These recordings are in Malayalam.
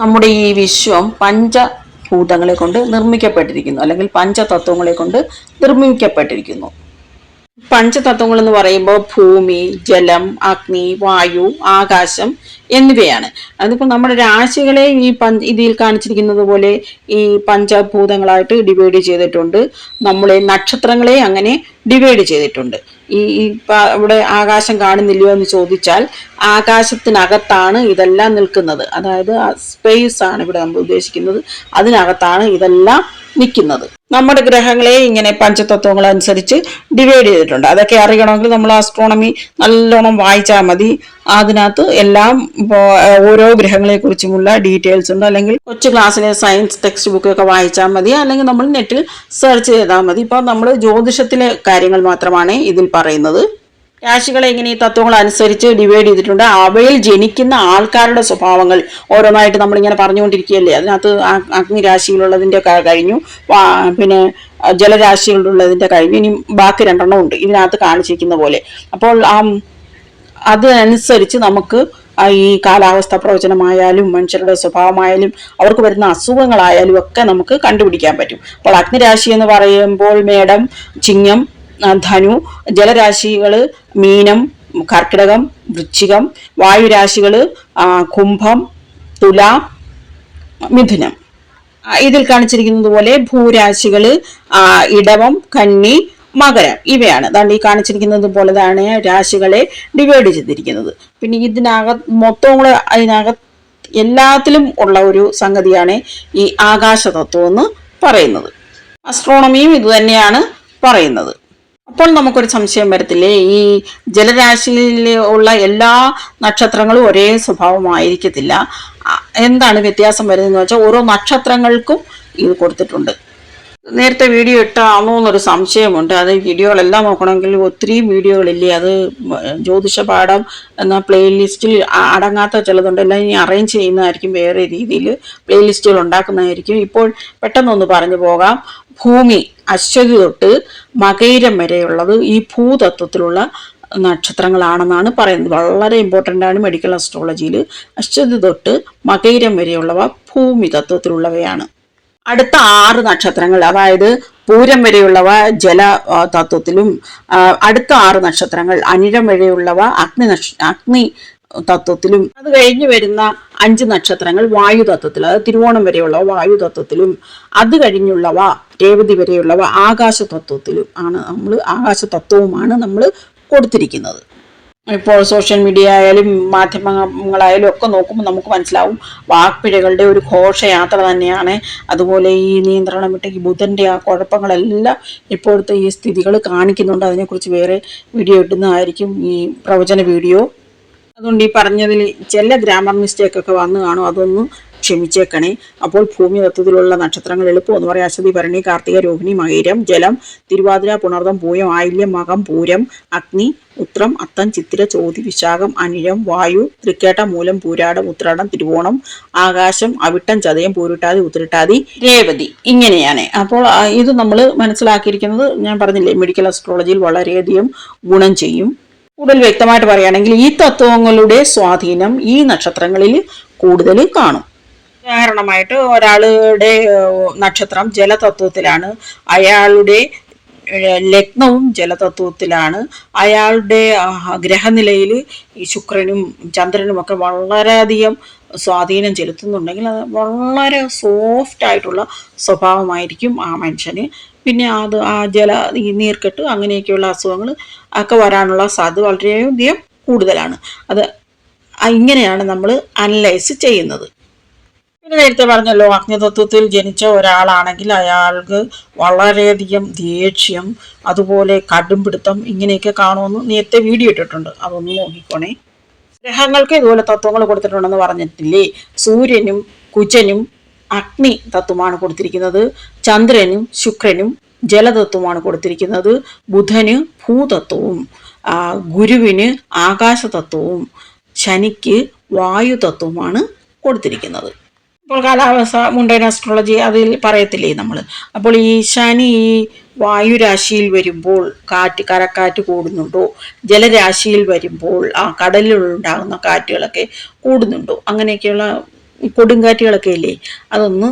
നമ്മുടെ ഈ വിശ്വം പഞ്ചഭൂതങ്ങളെ കൊണ്ട് നിർമ്മിക്കപ്പെട്ടിരിക്കുന്നു അല്ലെങ്കിൽ പഞ്ചതത്വങ്ങളെ കൊണ്ട് നിർമ്മിക്കപ്പെട്ടിരിക്കുന്നു. പഞ്ചതത്വങ്ങൾ എന്ന് പറയുമ്പോൾ ഭൂമി ജലം അഗ്നി വായു ആകാശം എന്നിവയാണ്. അതിപ്പോൾ നമ്മുടെ രാശികളെ ഈ പഞ്ച് ഇതിൽ കാണിച്ചിരിക്കുന്നത് പോലെ ഈ പഞ്ചഭൂതങ്ങളായിട്ട് ഡിവൈഡ് ചെയ്തിട്ടുണ്ട്. നമ്മളെ നക്ഷത്രങ്ങളെ അങ്ങനെ ഡിവൈഡ് ചെയ്തിട്ടുണ്ട്. ഈ ഇവിടെ ആകാശം കാണുന്നില്ലയോ എന്ന് ചോദിച്ചാൽ ആകാശത്തിനകത്താണ് ഇതെല്ലാം നിൽക്കുന്നത്. അതായത് സ്പേസ് ആണ് ഇവിടെ നമ്മൾ ഉദ്ദേശിക്കുന്നത്. അതിനകത്താണ് ഇതെല്ലാം നിൽക്കുന്നത്. നമ്മുടെ ഗ്രഹങ്ങളെ ഇങ്ങനെ പഞ്ചതത്വങ്ങൾ അനുസരിച്ച് ഡിവൈഡ് ചെയ്തിട്ടുണ്ട്. അതൊക്കെ അറിയണമെങ്കിൽ നമ്മൾ ആസ്ട്രോണമി നല്ലോണം വായിച്ചാൽ മതി. അതിനകത്ത് എല്ലാം ഓരോ ഗ്രഹങ്ങളെ കുറിച്ചുമുള്ള ഡീറ്റെയിൽസ് ഉണ്ട്. അല്ലെങ്കിൽ കൊച്ചു ക്ലാസ്സിലെ സയൻസ് ടെക്സ്റ്റ് ബുക്കൊക്കെ വായിച്ചാൽ മതി. അല്ലെങ്കിൽ നമ്മൾ നെറ്റിൽ സെർച്ച് ചെയ്താൽ മതി. ഇപ്പോൾ നമ്മൾ ജ്യോതിഷത്തിലെ കാര്യങ്ങൾ മാത്രമാണ് ഇതിൽ പറയുന്നത്. രാശികളെ ഇങ്ങനെ ഈ തത്വങ്ങൾ അനുസരിച്ച് ഡിവൈഡ് ചെയ്തിട്ടുണ്ട്. അവയിൽ ജനിക്കുന്ന ആൾക്കാരുടെ സ്വഭാവങ്ങൾ ഓരോന്നായിട്ട് നമ്മളിങ്ങനെ പറഞ്ഞുകൊണ്ടിരിക്കുകയല്ലേ. അതിനകത്ത് അഗ്നി രാശിയിലുള്ളതിന്റെ കഴിഞ്ഞു. പിന്നെ ജലരാശിയിലുള്ളതിന്റെ കഴിഞ്ഞു. ഇനി ബാക്കി രണ്ടെണ്ണം ഉണ്ട്. ഇതിനകത്ത് കാണിച്ചിരിക്കുന്ന പോലെ. അപ്പോൾ ആ അതനുസരിച്ച് നമുക്ക് ഈ കാലാവസ്ഥ പ്രവചനമായാലും മനുഷ്യരുടെ സ്വഭാവമായാലും അവർക്ക് വരുന്ന അസുഖങ്ങളായാലും ഒക്കെ നമുക്ക് കണ്ടുപിടിക്കാൻ പറ്റും. അപ്പോൾ അഗ്നിരാശി എന്ന് പറയുമ്പോൾ മേടം ചിങ്ങം ധനു ജലരാശികൾ മീനം കർക്കിടകം വൃശ്ചികം വായുരാശികൾ കുംഭം തുല മിഥുനം. ഇതിൽ കാണിച്ചിരിക്കുന്നത് പോലെ ഭൂരാശികൾ ഇടവം കന്നി മകരം ഇവയാണ്. അതാണ് ഈ കാണിച്ചിരിക്കുന്നത് പോലെതാണ് രാശികളെ ഡിവൈഡ് ചെയ്തിരിക്കുന്നത്. പിന്നെ ഇതിനകത്ത് മൊത്തം കൂടെ അതിനകത്ത് എല്ലാത്തിലും ഉള്ള ഒരു സംഗതിയാണ് ഈ ആകാശതത്വം എന്ന് പറയുന്നത്. അസ്ട്രോണമിയും ഇതുതന്നെയാണ് പറയുന്നത്. അപ്പോൾ നമുക്കൊരു സംശയം വരത്തില്ലേ? ഈ ജലരാശിയിൽ ഉള്ള എല്ലാ നക്ഷത്രങ്ങളും ഒരേ സ്വഭാവമായിരിക്കത്തില്ല. എന്താണ് വ്യത്യാസം വരുന്നതെന്ന് വെച്ചാൽ ഓരോ നക്ഷത്രങ്ങൾക്കും ഇത് കൊടുത്തിട്ടുണ്ട്. നേരത്തെ വീഡിയോ ഇട്ടാണോ എന്നൊരു സംശയമുണ്ട്. അത് വീഡിയോകളെല്ലാം നോക്കണമെങ്കിൽ ഒത്തിരി വീഡിയോകളില്ലേ? അത് ജ്യോതിഷ പാഠം എന്ന പ്ലേലിസ്റ്റിൽ അടങ്ങാത്ത ചിലതുണ്ട്. എല്ലാം ഇനി അറേഞ്ച് ചെയ്യുന്നതായിരിക്കും വേറെ രീതിയിൽ പ്ലേലിസ്റ്റുകൾ ഉണ്ടാക്കുന്നതായിരിക്കും. ഇപ്പോൾ പെട്ടെന്നൊന്ന് പറഞ്ഞു പോകാം. ഭൂമി അശ്വതി തൊട്ട് മകൈരം വരെയുള്ളത് ഈ ഭൂതത്വത്തിലുള്ള നക്ഷത്രങ്ങളാണെന്നാണ് പറയുന്നത്. വളരെ ഇമ്പോർട്ടന്റ് ആണ് മെഡിക്കൽ അസ്ട്രോളജിയിൽ അശ്വതി തൊട്ട് മകൈരം വരെയുള്ളവ ഭൂമി തത്വത്തിലുള്ളവയാണ്. അടുത്ത ആറ് നക്ഷത്രങ്ങൾ അതായത് പൂരം വരെയുള്ളവ ജല തത്വത്തിലും അടുത്ത ആറ് നക്ഷത്രങ്ങൾ അനിഴം വരെയുള്ളവ അഗ്നി നക്ഷ അഗ്നി തത്വത്തിലും. അത് കഴിഞ്ഞ് വരുന്ന അഞ്ച് നക്ഷത്രങ്ങൾ വായു തത്വത്തിൽ അതായത് തിരുവോണം വരെയുള്ളവ വായു തത്വത്തിലും അത് കഴിഞ്ഞുള്ളവ രേവതി വരെയുള്ളവ ആകാശ തത്വത്തിലും ആണ് നമ്മൾ ആകാശ തത്വവുമാണ് നമ്മൾ കൊടുത്തിരിക്കുന്നത്. ഇപ്പോൾ സോഷ്യൽ മീഡിയ ആയാലും മാധ്യമങ്ങളായാലും ഒക്കെ നോക്കുമ്പോൾ നമുക്ക് മനസ്സിലാവും വാക്പിഴകളുടെ ഒരു ഘോഷയാത്ര തന്നെയാണ്. അതുപോലെ ഈ നിയന്ത്രണം വിട്ട ഈ ബുധന്റെ ആ കുഴപ്പങ്ങളെല്ലാം ഇപ്പോഴത്തെ ഈ സ്ഥിതികൾ കാണിക്കുന്നുണ്ട്. അതിനെക്കുറിച്ച് വേറെ വീഡിയോ ഇടുന്നതായിരിക്കും ഈ പ്രവചന വീഡിയോ അതുകൊണ്ട് ഈ പറഞ്ഞതിൽ ചില ഗ്രാമർ മിസ്റ്റേക്ക് ഒക്കെ വന്നു കാണും. അതൊന്നും ക്ഷമിച്ചേക്കണേ. അപ്പോൾ ഭൂമി തത്വത്തിലുള്ള നക്ഷത്രങ്ങൾ എളുപ്പം എന്ന് പറയാം. അശ്വതി ഭരണി കാർത്തിക രോഹിണി മകീരം ജലം തിരുവാതിര പുണർദം പൂയം ആയില്യം മകം പൂരം അഗ്നി ഉത്രം അത്തം ചിത്തിര ചോതി വിശാഖം അനിഴം വായു തൃക്കേട്ട മൂലം പൂരാടം ഉത്രാടം തിരുവോണം ആകാശം അവിട്ടം ചതയം പൂരിട്ടാതി ഉത്തിരിട്ടാതി. രേവതി. ഇങ്ങനെയാണ്. അപ്പോൾ ഇത് നമ്മൾ മനസ്സിലാക്കിയിരിക്കുന്നത് ഞാൻ പറഞ്ഞില്ലേ മെഡിക്കൽ അസ്ട്രോളജിയിൽ വളരെയധികം ഗുണം ചെയ്യും. കൂടുതൽ വ്യക്തമായിട്ട് പറയുകയാണെങ്കിൽ ഈ തത്വങ്ങളുടെ സ്വാധീനം ഈ നക്ഷത്രങ്ങളിൽ കൂടുതൽ കാണും. ഉദാഹരണമായിട്ട് ഒരാളുടെ നക്ഷത്രം ജലതത്വത്തിലാണ്. അയാളുടെ ലഗ്നവും ജലതത്വത്തിലാണ്. അയാളുടെ ഗ്രഹനിലയിൽ ഈ ശുക്രനും ചന്ദ്രനും ഒക്കെ വളരെയധികം സ്വാധീനം ചെലുത്തുന്നുണ്ടെങ്കിൽ അത് വളരെ സോഫ്റ്റ് ആയിട്ടുള്ള സ്വഭാവമായിരിക്കും ആ മനുഷ്യന് പിന്നെ അത് ആ ജല ഈ നീർക്കെട്ട് അങ്ങനെയൊക്കെയുള്ള അസുഖങ്ങൾ ഒക്കെ വരാനുള്ള സാധ്യത വളരെയധികം കൂടുതലാണ്. അത് ഇങ്ങനെയാണ് നമ്മൾ അനലൈസ് ചെയ്യുന്നത്. പിന്നെ നേരത്തെ പറഞ്ഞല്ലോ അഗ്നിതത്വത്തിൽ ജനിച്ച ഒരാളാണെങ്കിൽ അയാൾക്ക് വളരെയധികം ദേഷ്യം അതുപോലെ കടുംപിടുത്തം ഇങ്ങനെയൊക്കെ കാണുമെന്ന് നേരത്തെ വീഡിയോ ഇട്ടിട്ടുണ്ട്. അതൊന്ന് നോക്കിക്കോണേ. ഗ്രഹങ്ങൾക്ക് ഇതുപോലെ തത്വങ്ങൾ കൊടുത്തിട്ടുണ്ടെന്ന് പറഞ്ഞിട്ടില്ലേ? സൂര്യനും കുജനും അഗ്നി തത്വമാണ് കൊടുത്തിരിക്കുന്നത്. ചന്ദ്രനും ശുക്രനും ജലതത്വമാണ് കൊടുത്തിരിക്കുന്നത്. ബുധന് ഭൂതത്വവും ഗുരുവിന് ആകാശതത്വവും ശനിക്ക് വായുതത്വവുമാണ് കൊടുത്തിരിക്കുന്നത്. ഇപ്പോൾ കാലാവസ്ഥ മുണ്ടൈൻ ആസ്ട്രോളജി അതിൽ പറയത്തില്ലേ നമ്മൾ അപ്പോൾ ഈ ശനി ഈ വായുരാശിയിൽ വരുമ്പോൾ കാറ്റ് കരക്കാറ്റ് കൂടുന്നുണ്ടോ? ജലരാശിയിൽ വരുമ്പോൾ ആ കടലിലുണ്ടാകുന്ന കാറ്റുകളൊക്കെ കൂടുന്നുണ്ടോ? അങ്ങനെയൊക്കെയുള്ള കൊടുങ്കാറ്റുകളൊക്കെ ഇല്ലേ? അതൊന്ന്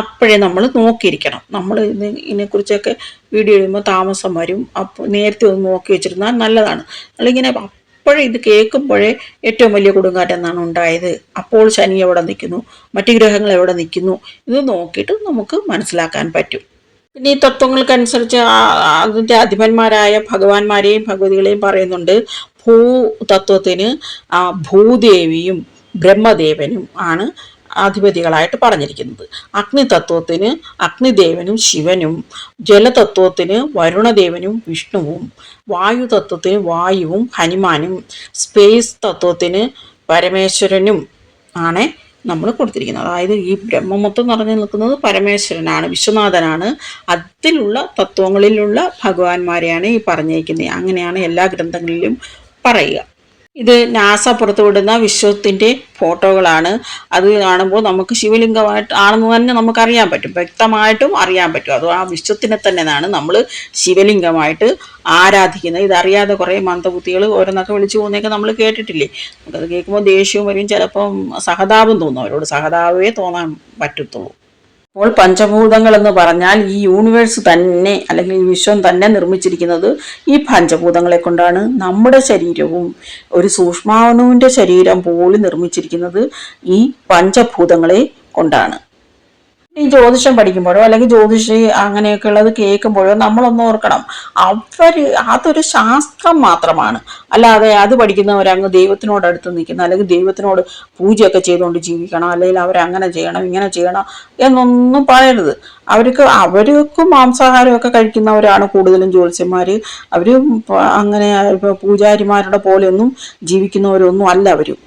അപ്പോഴേ നമ്മൾ നോക്കിയിരിക്കണം. നമ്മൾ ഇത് ഇതിനെക്കുറിച്ചൊക്കെ വീഡിയോ ചെയ്യുമ്പോൾ താമസം വരും. അപ്പോൾ നേരത്തെ ഒന്ന് നോക്കി വെച്ചിരുന്നാൽ നല്ലതാണ്. നമ്മളിങ്ങനെ അപ്പോഴേ ഇത് കേൾക്കുമ്പോഴേ ഏറ്റവും വലിയ കൊടുങ്കാറ്റെന്നാണ് ഉണ്ടായത്. അപ്പോൾ ശനി എവിടെ നിൽക്കുന്നു. മറ്റു ഗ്രഹങ്ങൾ എവിടെ നിൽക്കുന്നു? ഇത് നോക്കിയിട്ട് നമുക്ക് മനസ്സിലാക്കാൻ പറ്റും. പിന്നെ ഈ തത്വങ്ങൾക്കനുസരിച്ച് അതിന്റെ അധിപന്മാരായ ഭഗവാന്മാരെയും ഭഗവതികളെയും പറയുന്നുണ്ട്. ഭൂ തത്വത്തിന് ഭൂദേവിയും ബ്രഹ്മദേവനും ആണ് അധിപതികളായിട്ട് പറഞ്ഞിരിക്കുന്നത്. അഗ്നിതത്വത്തിന് അഗ്നിദേവനും ശിവനും ജലതത്വത്തിന് വരുണദേവനും വിഷ്ണുവും വായു തത്വത്തിന് വായുവും ഹനുമാനും സ്പേസ് തത്വത്തിന് പരമേശ്വരനും ആണ് നമ്മൾ കൊടുത്തിരിക്കുന്നത്. അതായത് ഈ ബ്രഹ്മം മൊത്തം നിറഞ്ഞു നിൽക്കുന്നത് പരമേശ്വരനാണ് വിശ്വനാഥനാണ്. അതിലുള്ള തത്വങ്ങളിലുള്ള ഭഗവാന്മാരെയാണ് ഈ പറഞ്ഞിരിക്കുന്നത്. അങ്ങനെയാണ് എല്ലാ ഗ്രന്ഥങ്ങളിലും പറയുക. ഇത് നാസ പുറത്തുവിടുന്ന വിശ്വത്തിന്റെ ഫോട്ടോകളാണ്. അത് കാണുമ്പോൾ നമുക്ക് ശിവലിംഗമായിട്ട് ആണെന്ന് തന്നെ നമുക്കറിയാൻ പറ്റും. വ്യക്തമായിട്ടും അറിയാൻ പറ്റും. അത് ആ വിശ്വത്തിനെ തന്നെയാണ് നമ്മൾ ശിവലിംഗമായിട്ട് ആരാധിക്കുന്നത്. ഇതറിയാതെ കുറേ മന്ദബുദ്ധികൾ ഓരോന്നൊക്കെ വിളിച്ചു പോകുന്നതൊക്കെ നമ്മൾ കേട്ടിട്ടില്ലേ? നമുക്കത് കേൾക്കുമ്പോൾ ദേഷ്യവും വരും. ചിലപ്പം സഹതാപം തോന്നും. അവരോട് സഹതാപമേ തോന്നാൻ പറ്റത്തുള്ളൂ. അപ്പോൾ പഞ്ചഭൂതങ്ങൾ എന്ന് പറഞ്ഞാൽ ഈ യൂണിവേഴ്സ് തന്നെ അല്ലെങ്കിൽ ഈ വിശ്വം തന്നെ നിർമ്മിച്ചിരിക്കുന്നത് ഈ പഞ്ചഭൂതങ്ങളെ കൊണ്ടാണ്. നമ്മുടെ ശരീരവും ഒരു സൂക്ഷ്മാണുവിന്റെ ശരീരം പോലും നിർമ്മിച്ചിരിക്കുന്നത് ഈ പഞ്ചഭൂതങ്ങളെ കൊണ്ടാണ്. ഈ ജ്യോതിഷം പഠിക്കുമ്പോഴോ അല്ലെങ്കിൽ ജ്യോതിഷി അങ്ങനെയൊക്കെ ഉള്ളത് കേൾക്കുമ്പോഴോ നമ്മളൊന്ന് ഓർക്കണം. അവർ അതൊരു ശാസ്ത്രം മാത്രമാണ്. അല്ലാതെ അത് പഠിക്കുന്നവരങ്ങ് ദൈവത്തിനോട് അടുത്ത് നിൽക്കുന്ന അല്ലെങ്കിൽ ദൈവത്തിനോട് പൂജയൊക്കെ ചെയ്തുകൊണ്ട് ജീവിക്കണം അല്ലെങ്കിൽ അവരങ്ങനെ ചെയ്യണം ഇങ്ങനെ ചെയ്യണം എന്നൊന്നും പറയരുത്. അവർക്ക് അവർക്കും മാംസാഹാരമൊക്കെ കഴിക്കുന്നവരാണ് കൂടുതലും ജ്യോത്സ്യന്മാർ അവർ അങ്ങനെ പൂജാരിമാരുടെ പോലെയൊന്നും ജീവിക്കുന്നവരൊന്നും അല്ല അവരും.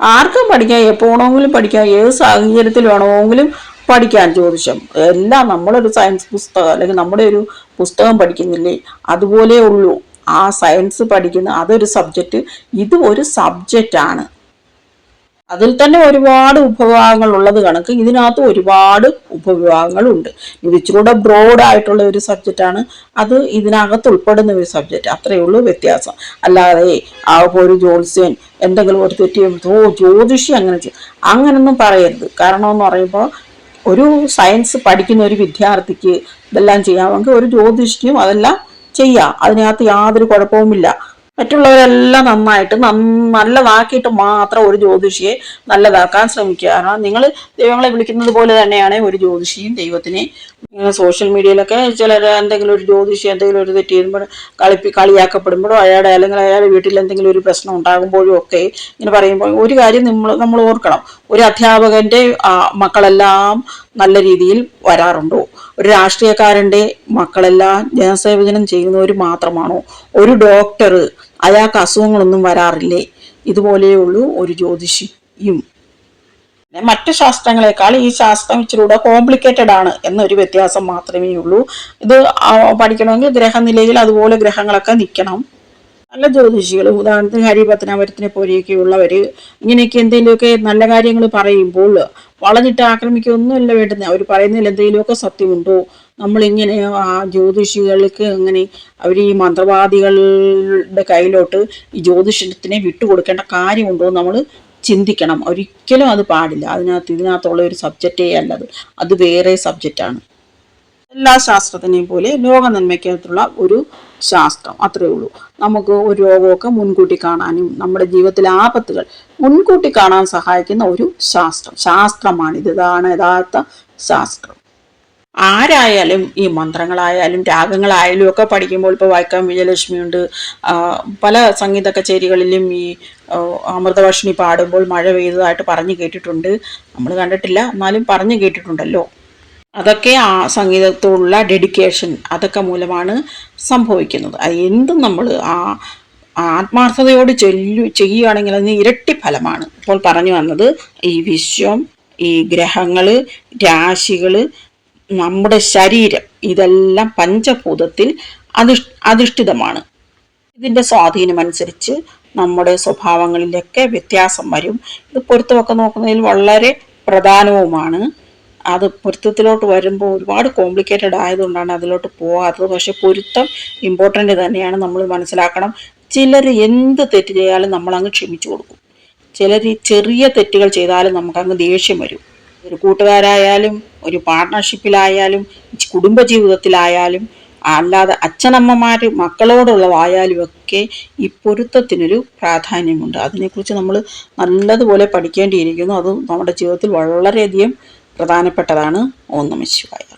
ആർക്കും പഠിക്കാം എപ്പോ വേണമെങ്കിലും പഠിക്കാം ഏത് സാഹചര്യത്തിൽ വേണമെങ്കിലും പഠിക്കാൻ ജ്യോതിഷം എല്ലാം നമ്മളൊരു സയൻസ് പുസ്തകം അല്ലെങ്കിൽ നമ്മുടെ ഒരു പുസ്തകം പഠിക്കുന്നില്ലേ? അതുപോലെ ഉള്ളൂ. ആ സയൻസ് പഠിക്കുന്ന അതൊരു സബ്ജക്റ്റ് ഇത് ഒരു സബ്ജക്റ്റാണ് അതിൽ തന്നെ ഒരുപാട് ഉപവിഭാഗങ്ങൾ ഉള്ളത് കണക്ക്. ഇതിനകത്ത് ഒരുപാട് ഉപവിഭാഗങ്ങളുണ്ട് ഇത് ഇച്ചിരൂടെ ബ്രോഡ് ആയിട്ടുള്ള ഒരു സബ്ജക്റ്റാണ് അത് ഇതിനകത്ത് ഉൾപ്പെടുന്ന ഒരു സബ്ജക്റ്റ് അത്രയേ ഉള്ളൂ വ്യത്യാസം. അല്ലാതെ ആ ഒരു ജ്യോത്സ്യൻ എന്തെങ്കിലും ഒരു തെറ്റ് ചെയ്യുമ്പോൾ ഓ ജ്യോതിഷി അങ്ങനെ ചെയ്യും. അങ്ങനൊന്നും പറയരുത്. കാരണം എന്ന് പറയുമ്പോൾ ഒരു സയൻസ് പഠിക്കുന്ന ഒരു വിദ്യാർത്ഥിക്ക് ഇതെല്ലാം ചെയ്യാമെങ്കിൽ ഒരു ജ്യോതിഷിക്കും അതെല്ലാം ചെയ്യാം. അതിനകത്ത് യാതൊരു കുഴപ്പവുമില്ല. മറ്റുള്ളവരെല്ലാം നന്നായിട്ട് നന്ന- നല്ലതാക്കിയിട്ട് മാത്രം ഒരു ജ്യോതിഷിയെ നല്ലതാക്കാൻ ശ്രമിക്കുക. കാരണം നിങ്ങൾ ദൈവങ്ങളെ വിളിക്കുന്നത് പോലെ തന്നെയാണ് ഒരു ജ്യോതിഷിയും ദൈവത്തിനെ. സോഷ്യൽ മീഡിയയിലൊക്കെ ചിലർ എന്തെങ്കിലും ഒരു ജ്യോതിഷി എന്തെങ്കിലും ഒരു തെറ്റ് ചെയ്യുമ്പോൾ കളിപ്പി കളിയാക്കപ്പെടുമ്പോഴോ അയാളുടെ അല്ലെങ്കിൽ അയാളുടെ വീട്ടിൽ എന്തെങ്കിലും ഒരു പ്രശ്നം ഉണ്ടാകുമ്പോഴും ഒക്കെ ഇങ്ങനെ പറയുമ്പോൾ ഒരു കാര്യം നമ്മൾ നമ്മൾ ഓർക്കണം. ഒരു അധ്യാപകന്റെ മക്കളെല്ലാം നല്ല രീതിയിൽ വരാറുണ്ടോ? ഒരു രാഷ്ട്രീയക്കാരന്റെ മക്കളെല്ലാം ജനസേവനം ചെയ്യുന്നവർ മാത്രമാണോ? ഒരു ഡോക്ടർ അയാൾക്ക് അസുഖങ്ങളൊന്നും വരാറില്ലേ? ഇതുപോലെയുള്ളൂ ഒരു ജ്യോതിഷിയും. മറ്റ് ശാസ്ത്രങ്ങളെക്കാൾ ഈ ശാസ്ത്രം ഇച്ചിരൂടെ കോംപ്ലിക്കേറ്റഡ് ആണ് എന്നൊരു വ്യത്യാസം മാത്രമേ ഉള്ളൂ ഇത് പഠിക്കണമെങ്കിൽ ഗ്രഹനിലയിൽ അതുപോലെ ഗ്രഹങ്ങളൊക്കെ നിൽക്കണം. നല്ല ജ്യോതിഷികൾ ഉദാഹരണത്തിന് ഹരിപത്നാപുരത്തിനെ പോലെയൊക്കെയുള്ളവർ ഇങ്ങനെയൊക്കെ എന്തെങ്കിലുമൊക്കെ നല്ല കാര്യങ്ങൾ പറയുമ്പോൾ വളഞ്ഞിട്ട് ആക്രമിക്കുകയൊന്നുമല്ല വേണ്ടുന്നത്. അവർ പറയുന്നതിൽ എന്തെങ്കിലുമൊക്കെ സത്യമുണ്ടോ? നമ്മളിങ്ങനെ ആ ജ്യോതിഷികൾക്ക് അങ്ങനെ അവർ ഈ മന്ത്രവാദികളുടെ കയ്യിലോട്ട് ഈ ജ്യോതിഷത്തിനെ വിട്ടുകൊടുക്കേണ്ട കാര്യമുണ്ടോ നമ്മൾ ചിന്തിക്കണം. ഒരിക്കലും അത് പാടില്ല. അതിനകത്ത് ഇതിനകത്തുള്ള ഒരു സബ്ജക്റ്റേ അല്ലത് അത് വേറെ സബ്ജക്റ്റാണ്. എല്ലാ ശാസ്ത്രത്തിനെയും പോലെ ലോക നന്മയ്ക്കകത്തുള്ള ഒരു ശാസ്ത്രം. അത്രയേ ഉള്ളൂ. നമുക്ക് ഒരു രോഗമൊക്കെ മുൻകൂട്ടി കാണാനും നമ്മുടെ ജീവിതത്തിലെ ആപത്തുകൾ മുൻകൂട്ടി കാണാൻ സഹായിക്കുന്ന ഒരു ശാസ്ത്രം. ശാസ്ത്രമാണ് ഇതാണ് യഥാർത്ഥ ശാസ്ത്രം. ആരായാലും ഈ മന്ത്രങ്ങളായാലും രാഗങ്ങളായാലും ഒക്കെ പഠിക്കുമ്പോൾ ഇപ്പോൾ വൈക്കം വിജയലക്ഷ്മിയുണ്ട് പല സംഗീത കച്ചേരികളിലും ഈ അമൃതവർഷിണി പാടുമ്പോൾ മഴ പെയ്തതായിട്ട് പറഞ്ഞു കേട്ടിട്ടുണ്ട്. നമ്മൾ കണ്ടിട്ടില്ല. എന്നാലും പറഞ്ഞു കേട്ടിട്ടുണ്ടല്ലോ. അതൊക്കെ ആ സംഗീതത്തോടുള്ള ഡെഡിക്കേഷൻ അതൊക്കെ മൂലമാണ് സംഭവിക്കുന്നത്. അത് എന്തും നമ്മൾ ആ ആത്മാർത്ഥതയോട് ചൊല്ലു ചെയ്യുകയാണെങ്കിൽ അതിന് ഇരട്ടി ഫലമാണ്. ഇപ്പോൾ പറഞ്ഞു വന്നത് ഈ വിശ്വം ഈ ഗ്രഹങ്ങൾ രാശികൾ നമ്മുടെ ശരീരം ഇതെല്ലാം പഞ്ചഭൂതത്തിൽ അധിഷ് അധിഷ്ഠിതമാണ്. ഇതിന്റെ സ്വാധീനമനുസരിച്ച് നമ്മുടെ സ്വഭാവങ്ങളിലൊക്കെ വ്യത്യാസം വരും. ഇത് പൊരുത്തമൊക്കെ നോക്കുന്നതിൽ വളരെ പ്രധാനവുമാണ്. അത് പൊരുത്തത്തിലോട്ട് വരുമ്പോൾ ഒരുപാട് കോംപ്ലിക്കേറ്റഡ് ആയതുകൊണ്ടാണ് അതിലോട്ട് പോകാത്തത് പക്ഷെ പൊരുത്തം ഇമ്പോർട്ടന്റ് തന്നെയാണ് നമ്മൾ മനസ്സിലാക്കണം. ചിലർ എന്ത് തെറ്റ് ചെയ്താലും നമ്മളങ്ങ് ക്ഷമിച്ചു കൊടുക്കും. ചിലർ ചെറിയ തെറ്റുകൾ ചെയ്താലും നമുക്കങ്ങ് ദേഷ്യം വരും. ഒരു കൂട്ടുകാരായാലും ഒരു പാർട്ട്ണർഷിപ്പിലായാലും കുടുംബജീവിതത്തിലായാലും അല്ലാതെ അച്ഛനമ്മമാർ മക്കളോടുള്ളതായാലും ഒക്കെ ഈ പൊരുത്തത്തിനൊരു പ്രാധാന്യമുണ്ട്. അതിനെക്കുറിച്ച് നമ്മൾ നല്ലതുപോലെ പഠിക്കേണ്ടിയിരിക്കുന്നു. അത് നമ്മുടെ ജീവിതത്തിൽ വളരെയധികം പ്രധാനപ്പെട്ടതാണ് ഓം നമ ശിവായ.